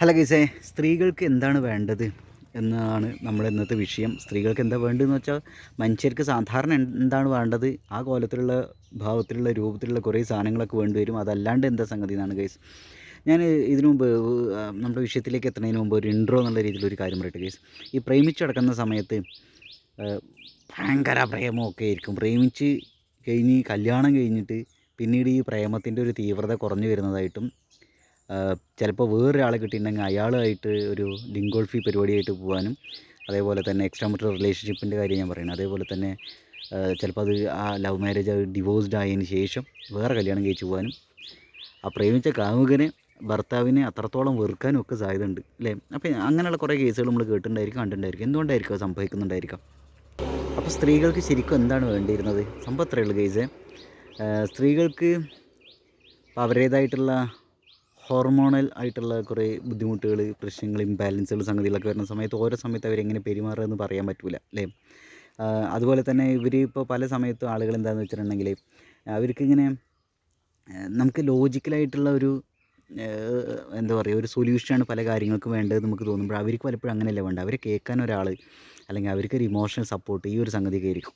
Hello ഗീസേ സ്ത്രീകൾക്ക് എന്താണ് വേണ്ടത് എന്നതാണ് നമ്മുടെ ഇന്നത്തെ വിഷയം. സ്ത്രീകൾക്ക് എന്താ വേണ്ടതെന്ന് വെച്ചാൽ മനുഷ്യർക്ക് സാധാരണ എന്താണ് വേണ്ടത്? ആ കോലത്തിലുള്ള ഭാവത്തിലുള്ള രൂപത്തിലുള്ള കുറേ സാധനങ്ങളൊക്കെ വേണ്ടി വരും. അതല്ലാണ്ട് എന്താ സംഗതി എന്നാണ് ഗൈസ്. ഞാൻ ഇതിനു മുമ്പ് നമ്മുടെ വിഷയത്തിലേക്ക് എത്തുന്നതിന് മുമ്പ് ഒരു ഇൻട്രോ എന്നുള്ള രീതിയിൽ ഒരു കാര്യം പറയട്ടെ ഗൈസ്. ഈ പ്രേമിച്ച് കിടക്കുന്ന സമയത്ത് ഭയങ്കര പ്രേമമൊക്കെ ആയിരിക്കും. പ്രേമിച്ച് കഴിഞ്ഞ് കല്യാണം കഴിഞ്ഞിട്ട് പിന്നീട് ഈ പ്രേമത്തിന്റെ ഒരു തീവ്രത കുറഞ്ഞു വരുന്നതായിട്ടും ചിലപ്പോൾ വേറൊരാളെ കിട്ടിയിട്ടുണ്ടെങ്കിൽ അയാളുമായിട്ട് ഒരു ലിങ്കോൾഫി പരിപാടിയായിട്ട് പോകാനും അതേപോലെ തന്നെ എക്സ്ട്രാ മറ്റർ റിലേഷൻഷിപ്പിന്റെ കാര്യം ഞാൻ പറയുന്നത് അതേപോലെ തന്നെ ചിലപ്പോൾ അത് ആ ലവ് മാരേജ് ഡിവോഴ്സ്ഡ് ആയതിന് ശേഷം വേറെ കല്യാണം കഴിച്ച് പോകാനും ആ പ്രേമിച്ച കാമുകനെ ഭർത്താവിനെ അത്രത്തോളം വെറുക്കാനും ഒക്കെ സാധ്യതയുണ്ട് അല്ലേ? അപ്പോൾ അങ്ങനെയുള്ള കുറേ കേസുകൾ നമ്മൾ കേട്ടിട്ടുണ്ടായിരിക്കും കണ്ടിട്ടുണ്ടായിരിക്കും. എന്തുകൊണ്ടായിരിക്കും സംഭവിക്കുന്നുണ്ടായിരിക്കാം? അപ്പോൾ സ്ത്രീകൾക്ക് ശരിക്കും എന്താണ് വേണ്ടിയിരുന്നത്? സംഭവം അത്രയേ കേസ് സ്ത്രീകൾക്ക് അവരുടേതായിട്ടുള്ള ഹോർമോണൽ ആയിട്ടുള്ള കുറേ ബുദ്ധിമുട്ടുകൾ പ്രശ്നങ്ങൾ ഇംബാലൻസുകൾ സംഗതികളൊക്കെ വരുന്ന സമയത്ത് ഓരോ സമയത്ത് അവരെങ്ങനെ പെരുമാറുക എന്ന് പറയാൻ പറ്റില്ല അല്ലേ? അതുപോലെ തന്നെ ഇവർ ഇപ്പോൾ പല സമയത്തും ആളുകൾ എന്താണെന്ന് വെച്ചിട്ടുണ്ടെങ്കിൽ അവർക്കിങ്ങനെ നമുക്ക് ലോജിക്കലായിട്ടുള്ള ഒരു എന്താ പറയുക ഒരു സൊല്യൂഷനാണ് പല കാര്യങ്ങൾക്കും വേണ്ടത് നമുക്ക് തോന്നുമ്പോൾ അവർക്ക് പലപ്പോഴും അങ്ങനെയല്ല വേണ്ട അവരെ കേൾക്കാൻ ഒരാൾ അല്ലെങ്കിൽ അവർക്കൊരു ഇമോഷണൽ സപ്പോർട്ട് ഈ ഒരു സംഗതിയൊക്കെ ആയിരിക്കും.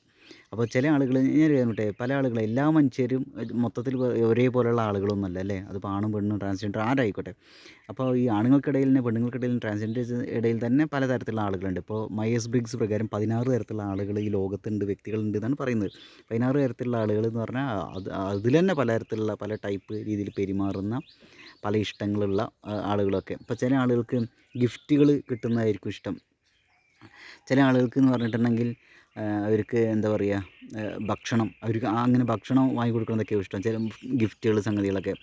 അപ്പോൾ ചില ആളുകൾ ഞാൻ പറഞ്ഞിട്ടെ പല ആളുകൾ എല്ലാ മനുഷ്യരും മൊത്തത്തിൽ ഒരേപോലെയുള്ള ആളുകളൊന്നുമല്ല അല്ലേ? അത് ആണും പെണ്ണും ട്രാൻസ്ജെൻഡർ ആരായിക്കോട്ടെ. അപ്പോൾ ഈ ആണുങ്ങൾക്കിടയിൽ തന്നെ പെണ്ണുങ്ങൾക്കിടയിൽ ട്രാൻസ്ജെൻഡേഴ്സ് ഇടയിൽ തന്നെ പലതരത്തിലുള്ള ആളുകളുണ്ട്. ഇപ്പോൾ മയസ് ബ്രിഗ്സ് പ്രകാരം പതിനാറ് തരത്തിലുള്ള ആളുകൾ ഈ ലോകത്തുണ്ട് വ്യക്തികളുണ്ട് എന്നാണ് പറയുന്നത്. പതിനാറ് തരത്തിലുള്ള ആളുകൾ എന്ന് പറഞ്ഞാൽ അത് അതിൽ തന്നെ പലതരത്തിലുള്ള പല ടൈപ്പ് രീതിയിൽ പെരുമാറുന്ന പല ഇഷ്ടങ്ങളുള്ള ആളുകളൊക്കെ. ഇപ്പോൾ ചില ആളുകൾക്ക് ഗിഫ്റ്റുകൾ കിട്ടുന്നതായിരിക്കും ഇഷ്ടം. ചില ആളുകൾക്ക് എന്ന് പറഞ്ഞിട്ടുണ്ടെങ്കിൽ അവർക്ക് എന്താ പറയുക ഭക്ഷണം അവർക്ക് അങ്ങനെ ഭക്ഷണം വാങ്ങി കൊടുക്കുന്നതൊക്കെ ഇഷ്ടം. ചില ഗിഫ്റ്റുകൾ സംഗതികളൊക്കെ.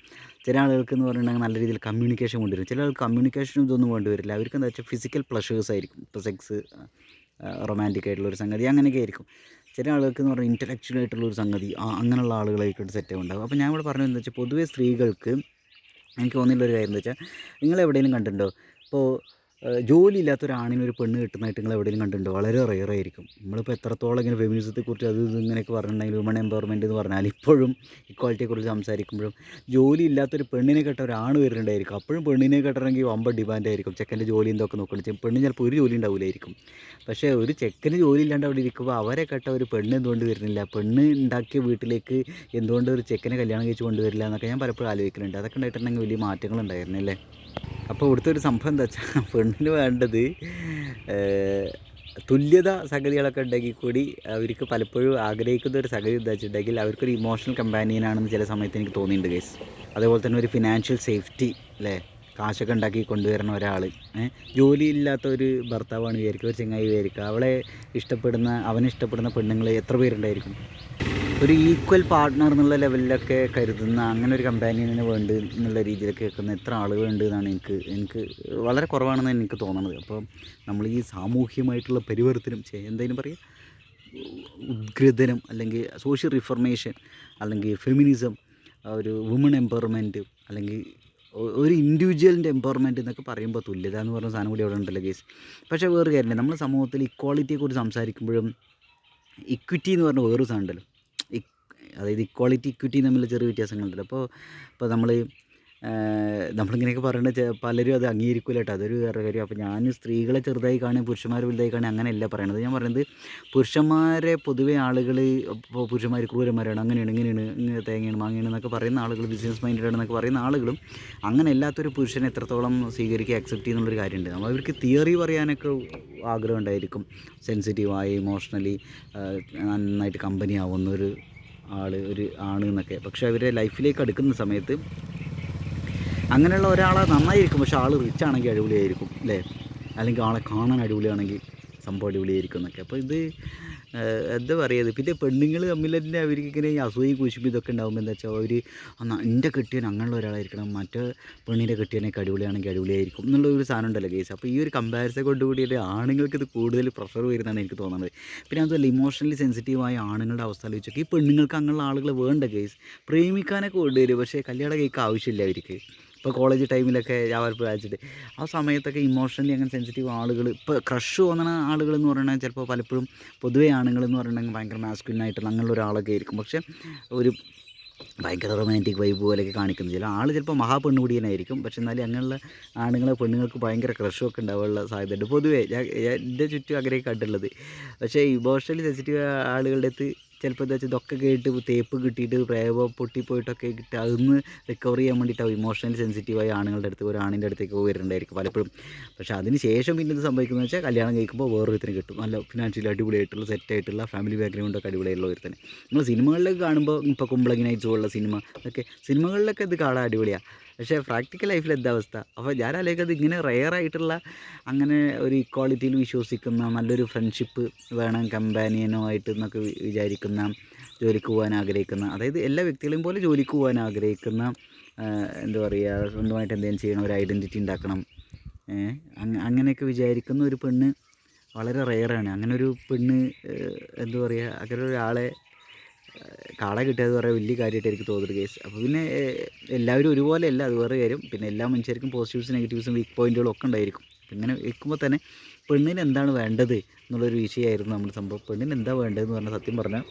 ചില ആളുകൾക്ക് എന്ന് പറഞ്ഞിട്ടുണ്ടെങ്കിൽ നല്ല രീതിയിൽ കമ്മ്യൂണിക്കേഷൻ കൊണ്ടുവരും. ചില ആൾക്ക് കമ്മ്യൂണിക്കേഷൻ ഇതൊന്നും കൊണ്ടുവരില്ല അവർക്ക് എന്താ വെച്ചാൽ ഫിസിക്കൽ പ്ലഷേഴ്സ് ആയിരിക്കും. ഇപ്പോൾ സെക്സ് റൊമാന്റിക് ആയിട്ടുള്ള ഒരു സംഗതി അങ്ങനെയൊക്കെ ആയിരിക്കും. ചില ആളുകൾക്ക് എന്ന് പറഞ്ഞാൽ ഇന്റലക്ച്വൽ ആയിട്ടുള്ള ഒരു സംഗതി അങ്ങനെയുള്ള ആളുകളായിട്ട് സെറ്റ് ഉണ്ടാകും അപ്പോൾ ഞാൻ ഇവിടെ പറഞ്ഞത് എന്താ വെച്ചാൽ പൊതുവേ സ്ത്രീകൾക്ക് എനിക്ക് തോന്നിയിട്ടുള്ള ഒരു കാര്യം എന്താ വെച്ചാൽ നിങ്ങൾ എവിടെയെങ്കിലും കണ്ടിട്ടുണ്ടോ? ഇപ്പോൾ ജോലി ഇല്ലാത്ത ഒരു ആണിന് ഒരു പെണ്ണ് കിട്ടുന്നതായിട്ട് നിങ്ങൾ എവിടെയും കണ്ടിട്ടുണ്ടോ? വളരെ റെയർ ആയിരിക്കും. നമ്മളിപ്പോൾ എത്രത്തോളം ഇങ്ങനെ ഫെമിനിസത്തെക്കുറിച്ച് അത് ഇങ്ങനെയൊക്കെ പറഞ്ഞിട്ടുണ്ടെങ്കിൽ വുമൺ എംപവർമെന്റ് എന്ന് പറഞ്ഞാൽ ഇപ്പോഴും ഇക്വാളിറ്റിയെക്കുറിച്ച് സംസാരിക്കുമ്പോഴും ജോലി ഇല്ലാത്തൊരു പെണ്ണിനെ കെട്ട ഒരാണ് വരുന്നുണ്ടായിരിക്കും. അപ്പോഴും പെണ്ണിനെ കെട്ടണമെങ്കിൽ വമ്പ ഡിമാൻഡ് ആയിരിക്കും. ചെക്കന്റെ ജോലി എന്തൊക്കെ നോക്കണം? പെണ്ണ് ചിലപ്പോൾ ഒരു ജോലി ഉണ്ടാവില്ലായിരിക്കും. പക്ഷേ ഒരു ചെക്കന് ജോലി ഇല്ലാണ്ട് അവിടെ ഇരിക്കുമ്പോൾ അവരെ കെട്ട ഒരു പെണ്ണ് എന്തുകൊണ്ട് വരുന്നില്ല? പെണ്ണ് ഉണ്ടാക്കിയ വീട്ടിലേക്ക് എന്തുകൊണ്ട് ഒരു ചെക്കനെ കല്യാണം കഴിച്ച് കൊണ്ടുവരില്ല എന്നൊക്കെ ഞാൻ പലപ്പോഴും ആലോചിക്കുന്നുണ്ട് അതൊക്കെ ഉണ്ടായിട്ടുണ്ടെങ്കിൽ വലിയ മാറ്റങ്ങൾ ഉണ്ടായിരുന്നു അല്ലേ അപ്പോൾ ഇവിടുത്തെ ഒരു സംഭവം എന്താ വെച്ചാൽ പെണ്ണിന് വേണ്ടത് തുല്യത സംഗതികളൊക്കെ ഉണ്ടെങ്കിൽ കൂടി അവർക്ക് പലപ്പോഴും ആഗ്രഹിക്കുന്ന ഒരു സംഗതി എന്താ വെച്ചിട്ടുണ്ടെങ്കിൽ അവർക്കൊരു ഇമോഷണൽ കമ്പാനിയനാണെന്ന് ചില സമയത്ത് എനിക്ക് തോന്നിയിട്ടുണ്ട് കേസ് അതേപോലെ തന്നെ ഒരു ഫിനാൻഷ്യൽ സേഫ്റ്റി അല്ലേ കാശൊക്കെ ഉണ്ടാക്കി കൊണ്ടുവരുന്ന ഒരാൾ ജോലി ഇല്ലാത്ത ഒരു ഭർത്താവാണ് വിചാരിക്കുക ഒരു ചങ്ങായി വിചാരിക്കുക. അവളെ ഇഷ്ടപ്പെടുന്ന അവനെ ഇഷ്ടപ്പെടുന്ന പെണ്ണുങ്ങൾ എത്ര പേരുണ്ടായിരിക്കും? ഒരു ഈക്വൽ പാർട്ട്ണർ എന്നുള്ള ലെവലിലൊക്കെ കരുതുന്ന അങ്ങനെ ഒരു കമ്പാനിയനെ വേണ്ട എന്നുള്ള രീതിയിലൊക്കെ കേൾക്കുന്ന എത്ര ആളുകളുണ്ട് എന്നാണ് എനിക്ക് എനിക്ക് വളരെ കുറവാണെന്ന് എനിക്ക് തോന്നുന്നത് അപ്പോൾ നമ്മൾ ഈ സാമൂഹ്യമായിട്ടുള്ള പരിവർത്തനം എന്തെങ്കിലും പറയുക ഉദ്ഗ്രഥനം അല്ലെങ്കിൽ സോഷ്യൽ റിഫർമേഷൻ അല്ലെങ്കിൽ ഫെമിനിസം ഒരു വുമൺ എംപവർമെന്റ് അല്ലെങ്കിൽ ഒരു ഇൻഡിവിജ്വലിന്റെ എംപവർമെന്റ് എന്നൊക്കെ പറയുമ്പോൾ തുല്യത എന്ന് പറഞ്ഞ സാധനം കൂടി അവിടെ ഉണ്ടല്ലോ കേസ് പക്ഷേ വേറെ കാര്യമില്ല നമ്മൾ സമൂഹത്തിൽ ഇക്വാളിറ്റിയെക്കുറിച്ച് സംസാരിക്കുമ്പോഴും ഇക്വിറ്റി എന്ന് പറഞ്ഞ വേറൊരു സാധനം ഉണ്ടല്ലോ. അതായത് ഇക്വാളിറ്റി ഇക്വിറ്റി തമ്മിൽ ചെറിയ വ്യത്യാസങ്ങളുണ്ടല്ലോ. അപ്പോൾ ഇപ്പോൾ നമ്മൾ നമ്മളിങ്ങനെയൊക്കെ പറയുന്നത് പലരും അത് അംഗീകരിക്കില്ല കേട്ടോ. അതൊരു വേറെ കാര്യം. അപ്പോൾ ഞാൻ സ്ത്രീകളെ ചെറുതായി കാണും പുരുഷന്മാരെ വലുതായി കാണുക അങ്ങനെയല്ല പറയണത്. ഞാൻ പറയുന്നത് പുരുഷന്മാരെ പൊതുവെ ആളുകൾ ഇപ്പോൾ പുരുഷന്മാർ ക്രൂരന്മാരാണ്. അങ്ങനെയാണ് ഇങ്ങനെയാണ് ഇങ്ങനെ തേങ്ങയാണ് മാങ്ങയാണ് എന്നൊക്കെ പറയുന്ന ആളുകൾ ബിസിനസ് മൈൻഡഡ് ആണെന്നൊക്കെ പറയുന്ന ആളുകളും അങ്ങനെ അല്ലാത്തൊരു പുരുഷനെ എത്രത്തോളം സ്വീകരിക്കുക അക്സെപ്റ്റ് ചെയ്യുന്നുള്ളൊരു കാര്യമുണ്ട്. നമ്മൾ അവർക്ക് തിയറി പറയാനൊക്കെ ആഗ്രഹം ഉണ്ടായിരിക്കും. സെൻസിറ്റീവായി ഇമോഷണലി നന്നായിട്ട് കമ്പനി ആവുന്ന ഒരു ആൾ ഒരു ആണ് എന്നൊക്കെ. പക്ഷേ അവരെ ലൈഫിലേക്ക് അടുക്കുന്ന സമയത്ത് അങ്ങനെയുള്ള ഒരാളെ നന്നായിരിക്കും. പക്ഷെ ആൾ റിച്ച് ആണെങ്കിൽ അടിപൊളിയായിരിക്കും അല്ലേ? അല്ലെങ്കിൽ ആളെ കാണാൻ അടിപൊളിയാണെങ്കിൽ സംഭവം അടിപൊളിയായിരിക്കും എന്നൊക്കെ അപ്പോൾ ഇത് എന്താ പറയുക പിന്നെ പെണ്ണുങ്ങൾ തമ്മിൽ തന്നെ അവർക്ക് ഇങ്ങനെ അസൂയ കുശിപ്പ് ഇതൊക്കെ ഉണ്ടാകുമ്പോൾ എന്താ വെച്ചാൽ അവർ എന്റെ കെട്ടിയൻ അങ്ങനെയുള്ള ഒരാളായിരിക്കണം മറ്റേ പെണ്ണിന്റെ കെട്ടിയനൊക്കെ അടിപൊളിയാണെങ്കിൽ അടിപൊളിയായിരിക്കും എന്നുള്ള ഒരു സാധനം ഉണ്ടല്ലോ കേസ് അപ്പോൾ ഈ ഒരു കമ്പാരിസൺ കൊണ്ടുകൂടിയിട്ട് ആണുങ്ങൾക്ക് ഇത് കൂടുതൽ പ്രഷർ വരുന്നതാണ് എനിക്ക് തോന്നുന്നത്. പിന്നെ അതുമല്ല ഇമോഷണലി സെൻസിറ്റീവായ ആണുങ്ങളുടെ അവസ്ഥ ആലോചിച്ചൊക്കെ ഈ പെണ്ണുങ്ങൾക്ക് അങ്ങനെയുള്ള ആളുകൾ വേണ്ട കേസ് പ്രേമിക്കാനൊക്കെ കൊണ്ടുവരും പക്ഷേ കല്യാണം കേക്ക് ആവശ്യമില്ല അവർക്ക്. ഇപ്പോൾ കോളേജ് ടൈമിലൊക്കെ ഞാൻ വായിച്ചിട്ട് ആ സമയത്തൊക്കെ ഇമോഷണലി അങ്ങനെ സെൻസിറ്റീവ് ആളുകൾ ഇപ്പോൾ ക്രഷ് തോന്നണ ആളുകൾ എന്ന് പറയുന്നത് ചിലപ്പോൾ പലപ്പോഴും പൊതുവേ ആണുങ്ങൾ എന്ന് പറയുന്നത് ഭയങ്കര മാസ്കുലിൻ ആയിട്ടുള്ള അങ്ങനെയുള്ള ഒരാളൊക്കെ ആയിരിക്കും. പക്ഷേ ഒരു ഭയങ്കര റൊമാന്റിക് വൈബ് പോലെയൊക്കെ കാണിക്കുന്നത് ചില ആൾ ചിലപ്പോൾ മഹാപെണ്ണുപിടിയനായിരിക്കും പക്ഷെ എന്നാലും അങ്ങനെയുള്ള ആണുങ്ങളെ പെണ്ണുങ്ങൾക്ക് ഭയങ്കര ക്രഷും ഒക്കെ ഉണ്ടാവാനുള്ള സാധ്യതയുണ്ട്. പൊതുവേ ഞാൻ- എന്റെ ചുറ്റും അങ്ങനെയൊക്കെ കണ്ടുള്ളത് പക്ഷേ ഇമോഷണലി സെൻസിറ്റീവ് ആളുകളുടെ അടുത്ത് ചിലപ്പോൾ എന്താ വെച്ചാൽ ഇതൊക്കെ കേട്ട് തേപ്പ് കിട്ടിയിട്ട് പ്രേവ പൊട്ടിപ്പോയിട്ടൊക്കെ കിട്ടി. അതൊന്ന് റിക്കവർ ചെയ്യാൻ വേണ്ടിയിട്ടാവും ഇമോഷണലി സെൻസിറ്റീവായ ആണുങ്ങളുടെ അടുത്ത് ഒരു ആണിന്റെ അടുത്തേക്ക് വരുന്നുണ്ടായിരിക്കും പലപ്പോഴും. പക്ഷേ അതിന് ശേഷം പിന്നെ ഇത് സംഭവിക്കുന്നത് വെച്ചാൽ കല്യാണം കഴിക്കുമ്പോൾ വേറൊരുത്തിന് കിട്ടും. നല്ല ഫിനാൻഷ്യലി അടിപൊളിയായിട്ടുള്ള സെറ്റായിട്ടുള്ള ഫാമിലി ബാക്ക്ഗ്രൗണ്ടൊക്കെ അടിപൊളിയുള്ള ഒരുത്തന്. നമ്മൾ സിനിമകളിലൊക്കെ കാണുമ്പോൾ ഇപ്പോൾ കുമ്പളങ്ങി നൈറ്റ്സ് സിനിമ ഒക്കെ സിനിമകളിലൊക്കെ ഇത് കാണാൻ അടിപൊളിയാണ് പക്ഷേ പ്രാക്ടിക്കൽ ലൈഫിൽ എന്താ അവസ്ഥ? അപ്പോൾ ഞാൻ ആലോചിക്കുന്നത് ഇങ്ങനെ റെയർ ആയിട്ടുള്ള അങ്ങനെ ഒരു ഇക്വാളിറ്റിയിൽ വിശ്വസിക്കുന്ന നല്ലൊരു ഫ്രണ്ട്ഷിപ്പ് വേണം കമ്പാനിയനോ ആയിട്ട് എന്നൊക്കെ വിചാരിക്കുന്ന ജോലിക്ക് പോകാൻ ആഗ്രഹിക്കുന്ന അതായത് എല്ലാ വ്യക്തികളെയും പോലെ ജോലിക്ക് പോകാൻ ആഗ്രഹിക്കുന്ന എന്താ പറയുക സ്വന്തമായിട്ട് എന്തെങ്കിലും ചെയ്യണം ഒരു ഐഡന്റിറ്റി ഉണ്ടാക്കണം. അങ്ങനെയൊക്കെ വിചാരിക്കുന്ന ഒരു പെണ്ണ് വളരെ റെയറാണ് അങ്ങനെ ഒരു പെണ്ണ് എന്താ പറയുക അങ്ങനെ ഒരാളെ കാള കിട്ടിയത് പറയാൻ വലിയ കാര്യമായിട്ട് എനിക്ക് തോന്നുന്നത് കേസ് അപ്പോൾ പിന്നെ എല്ലാവരും ഒരുപോലെ അല്ല അത് വേറെ കാര്യം. പിന്നെ എല്ലാ മനുഷ്യർക്കും പോസിറ്റീവ്സും നെഗറ്റീവ്സും വീക്ക് പോയിന്റുകളും ഒക്കെ ഉണ്ടായിരിക്കും. ഇങ്ങനെ വെക്കുമ്പോൾ തന്നെ പെണ്ണിന് എന്താണ് വേണ്ടത് എന്നുള്ളൊരു വിഷയമായിരുന്നു നമ്മൾ സംഭവം. പെണ്ണിന് എന്താ വേണ്ടതെന്ന് പറഞ്ഞാൽ സത്യം പറഞ്ഞാൽ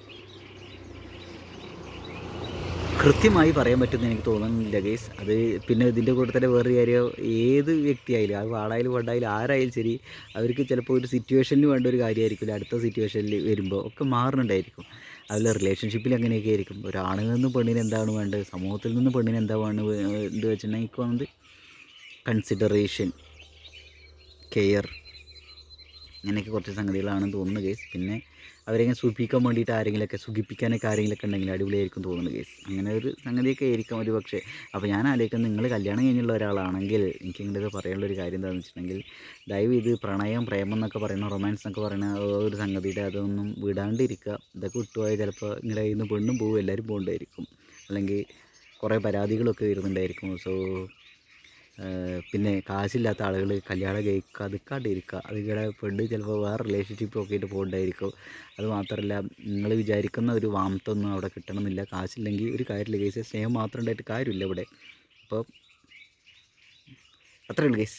കൃത്യമായി പറയാൻ പറ്റുമെന്ന് എനിക്ക് തോന്നുന്നില്ല ഗേസ് അത് പിന്നെ ഇതിന്റെ കൂടെ തന്നെ വേറൊരു കാര്യം ഏത് വ്യക്തിയായാലും അത് വാടായാലും വണ്ടായാലും ആരായാലും ശരി അവർക്ക് ചിലപ്പോൾ ഒരു സിറ്റുവേഷനിൽ വേണ്ട ഒരു കാര്യമായിരിക്കില്ല. അടുത്ത സിറ്റുവേഷനിൽ വരുമ്പോൾ ഒക്കെ മാറുന്നുണ്ടായിരിക്കും. അതിൽ റിലേഷൻഷിപ്പിൽ അങ്ങനെയൊക്കെ ആയിരിക്കും. ഒരാണിൽ നിന്ന് പെണ്ണിന് എന്താണ് വേണ്ടത്? സമൂഹത്തിൽ നിന്ന് പെണ്ണിന് എന്താ വേണ്ടത് എന്ന് വെച്ചിട്ടുണ്ടെങ്കിൽ എനിക്ക് വന്നത് കൺസിഡറേഷൻ കെയർ അങ്ങനെയൊക്കെ കുറച്ച് സംഗതികളാണെന്ന് തോന്നുന്നു കേസ് പിന്നെ അവരെങ്ങനെ സുഖിപ്പിക്കാൻ വേണ്ടിയിട്ട് ആരെങ്കിലുമൊക്കെ സുഖിപ്പിക്കാനൊക്കെ ആരെങ്കിലുമൊക്കെ ഉണ്ടെങ്കിൽ അടിപൊളിയായിരിക്കും തോന്നുന്നു കേസ് അങ്ങനെ ഒരു സംഗതിയൊക്കെ ആയിരിക്കാം ഒരു പക്ഷേ. അപ്പോൾ ഞാൻ ആലോചിക്കുന്നത് നിങ്ങൾ കല്യാണം കഴിഞ്ഞുള്ള ഒരാളാണെങ്കിൽ എനിക്ക് ഇങ്ങോട്ട് പറയാനുള്ള ഒരു കാര്യം എന്താണെന്ന് വെച്ചിട്ടുണ്ടെങ്കിൽ ദയവ് ഇത് പ്രണയം പ്രേമം എന്നൊക്കെ പറയുന്ന റൊമാൻസ് എന്നൊക്കെ പറയുന്ന ഒരു സംഗതിയുടെ അതൊന്നും വിടാണ്ടിരിക്കുക. ഇതൊക്കെ വിട്ടുപോയാൽ ചിലപ്പോൾ നിങ്ങളുടെ കയ്യിൽ നിന്ന് പെണ്ണും പോകും എല്ലാവരും പോകേണ്ടായിരിക്കും അല്ലെങ്കിൽ കുറേ പരാതികളൊക്കെ വരുന്നുണ്ടായിരിക്കും. സോ പിന്നെ കാശില്ലാത്ത ആളുകൾ കല്യാണം കഴിക്കാതിരിക്കുക അതിങ്ങനെ പെണ്ണ് ചിലപ്പോൾ വേറെ റിലേഷൻഷിപ്പ് ഒക്കെ ആയിട്ട് പോകുന്നുണ്ടായിരിക്കും അത് മാത്രമല്ല നിങ്ങൾ വിചാരിക്കുന്ന ഒരു വാമത്തൊന്നും അവിടെ കിട്ടണമെന്നില്ല. കാശില്ലെങ്കിൽ ഒരു കാര്യമില്ല കേസ് സ്നേഹം മാത്രം ഉണ്ടായിട്ട് കാര്യമില്ല ഇവിടെ. അപ്പോൾ അത്രയുള്ളൂ കേസ്